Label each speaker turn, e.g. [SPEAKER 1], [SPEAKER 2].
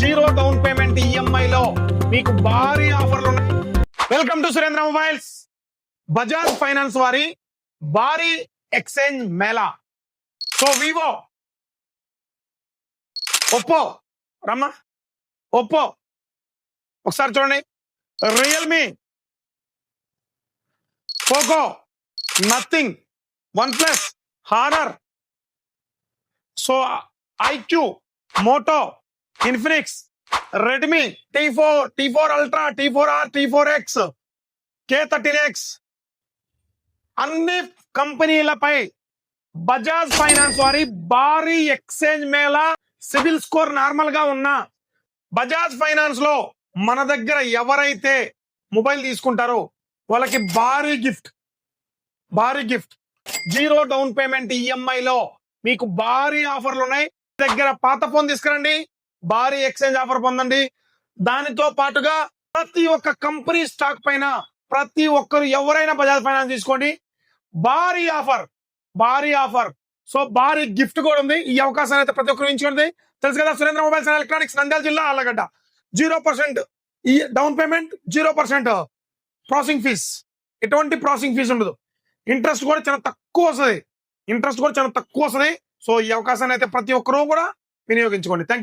[SPEAKER 1] Zero down payment EMI లో మీకు భారీ ఆఫర్లు ఉన్నాయి welcome to Surendra mobiles. Bajaj finance వారి భారీ exchange Mela. So Vivo Oppo రమ్మా ఒప్పో ఒకసారి చూడండి. Realme Poco Nothing OnePlus Honor so iQOO Moto Infinix Redmi T four T four ultra T four R T four X K thirteen X. అన్ని కంపెనీలపై Bajaj finance వారి భారీ exchange Mela civil score నార్మల్గా ఉన్న బజాజ్ ఫైనాన్స్లో మన దగ్గర ఎవరైతే మొబైల్ తీసుకుంటారో వాళ్ళకి భారీ గిఫ్ట్ భారీ gift. Zero down payment EMI లో మీకు భారీ ఆఫర్లు ఉన్నాయి. దగ్గర పాత ఫోన్ తీసుకురండి. భారీ ఎక్స్చేంజ్ ఆఫర్ పొందండి. దానితో పాటుగా ప్రతి ఒక్క కంపెనీ స్టాక్ పైన ప్రతి ఒక్కరు ఎవరైనా బజాజ్ ఫైనాన్స్ తీసుకోండి. భారీ ఆఫర్ భారీ ఆఫర్ సో భారీ గిఫ్ట్ కూడా ఉంది. ఈ అవకాశాన్ని అయితే ప్రతి ఒక్కరు ఉంచుకోండి తెలుసు కదా Surendra mobiles and electronics Nandyal జిల్లా ఆలగడ్డ జీరో పర్సెంట్ ఈ down payment zero percent processing fee ఎటువంటి ప్రాసెసింగ్ ఫీజు ఉండదు. ఇంట్రెస్ట్ కూడా చాలా తక్కువ వస్తుంది. ఇంట్రెస్ట్ కూడా చాలా తక్కువ వస్తుంది. సో ఈ అవకాశాన్ని అయితే ప్రతి ఒక్కరూ కూడా వినియోగించుకోండి. Thank you